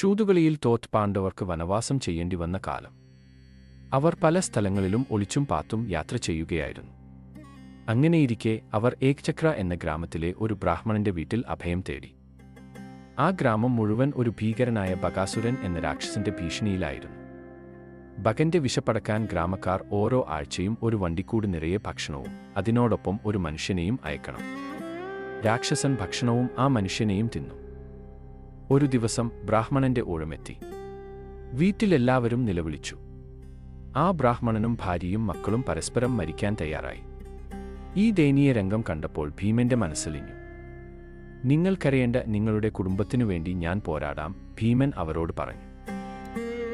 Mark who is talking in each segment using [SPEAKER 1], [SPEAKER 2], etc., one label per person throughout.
[SPEAKER 1] ചൂതുകളിയിൽ തോറ്റ് പാണ്ഡവർക്ക് വനവാസം ചെയ്യേണ്ടി വന്ന കാലം. അവർ പല സ്ഥലങ്ങളിലും ഒളിച്ചും പാത്തും യാത്ര ചെയ്യുകയായിരുന്നു. അങ്ങനെയിരിക്കെ അവർ ഏക്ചക്ര എന്ന ഗ്രാമത്തിലെ ഒരു ബ്രാഹ്മണന്റെ വീട്ടിൽ അഭയം തേടി. ആ ഗ്രാമം മുഴുവൻ ഒരു ഭീകരനായ ബകാസുരൻ എന്ന രാക്ഷസന്റെ ഭീഷണിയിലായിരുന്നു. ബകന്റെ വിശപ്പടക്കാൻ ഗ്രാമക്കാർ ഓരോ ആഴ്ചയും ഒരു വണ്ടിക്കൂട് നിറയെ ഭക്ഷണവും അതിനോടൊപ്പം ഒരു മനുഷ്യനെയും അയക്കണം. രാക്ഷസൻ ഭക്ഷണവും ആ മനുഷ്യനെയും തിന്നു. ഒരു ദിവസം ബ്രാഹ്മണന്റെ ഊഴമെത്തി. വീട്ടിലെല്ലാവരും നിലവിളിച്ചു. ആ ബ്രാഹ്മണനും ഭാര്യയും മക്കളും പരസ്പരം മരിക്കാൻ തയ്യാറായി. ഈ ദയനീയ രംഗം കണ്ടപ്പോൾ ഭീമന്റെ മനസ്സലിഞ്ഞു. നിങ്ങൾക്കറിയേണ്ട നിങ്ങളുടെ കുടുംബത്തിനു വേണ്ടി ഞാൻ പോരാടാം ഭീമൻ അവരോട് പറഞ്ഞു.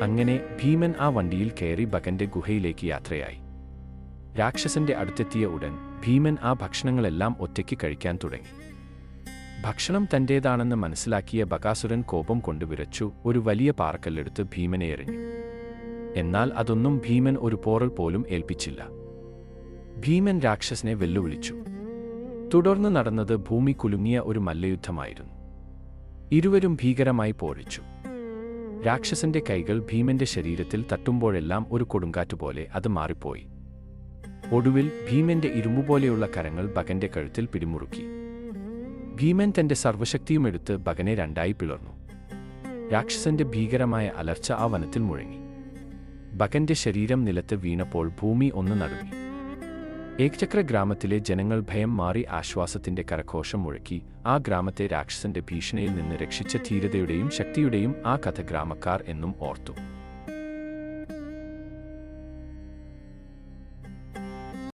[SPEAKER 1] അങ്ങനെ ഭീമൻ ആ വണ്ടിയിൽ കയറി ബകന്റെ ഗുഹയിലേക്ക് യാത്രയായി. രാക്ഷസന്റെ അടുത്തെത്തിയ ഉടൻ ഭീമൻ ആ ഭക്ഷണങ്ങളെല്ലാം ഒറ്റയ്ക്ക് കഴിക്കാൻ തുടങ്ങി. ഭക്ഷണം തന്റേതാണെന്ന് മനസ്സിലാക്കിയ ബകാസുരൻ കോപം കൊണ്ട് വിറച്ചു ഒരു വലിയ പാറക്കല്ലെടുത്ത് ഭീമനെ എറിഞ്ഞു. എന്നാൽ അതൊന്നും ഭീമൻ ഒരു പോറൽ പോലും ഏൽപ്പിച്ചില്ല. ഭീമൻ രാക്ഷസനെ വെല്ലുവിളിച്ചു. തുടർന്ന് നടന്നത് ഭൂമി കുലുങ്ങിയ ഒരു മല്ലയുദ്ധമായിരുന്നു. ഇരുവരും ഭീകരമായി പോരിച്ചു. രാക്ഷസന്റെ കൈകൾ ഭീമന്റെ ശരീരത്തിൽ തട്ടുമ്പോഴെല്ലാം ഒരു കൊടുങ്കാറ്റുപോലെ അത് മാറിപ്പോയി. ഒടുവിൽ ഭീമന്റെ ഇരുമ്പുപോലെയുള്ള കരങ്ങൾ ബകന്റെ കഴുത്തിൽ പിടിമുറുക്കി. ഭീമൻ തന്റെ സർവശക്തിയും എടുത്ത് ബകനെ രണ്ടായി പിളർന്നു. രാക്ഷസന്റെ ഭീകരമായ അലർച്ച ആ വനത്തിൽ മുഴങ്ങി. ബകന്റെ ശരീരം നിലത്ത് വീണപ്പോൾ ഭൂമി ഒന്ന് നടുങ്ങി. ഏകചക്ര ഗ്രാമത്തിലെ ജനങ്ങൾ ഭയം മാറി ആശ്വാസത്തിന്റെ കരഘോഷം മുഴക്കി ആ ഗ്രാമത്തെ രാക്ഷസന്റെ ഭീഷണിയിൽ നിന്ന് രക്ഷിച്ച ധീരതയുടെയും ശക്തിയുടെയും ആ കഥ ഗ്രാമക്കാർ എന്നും ഓർത്തു.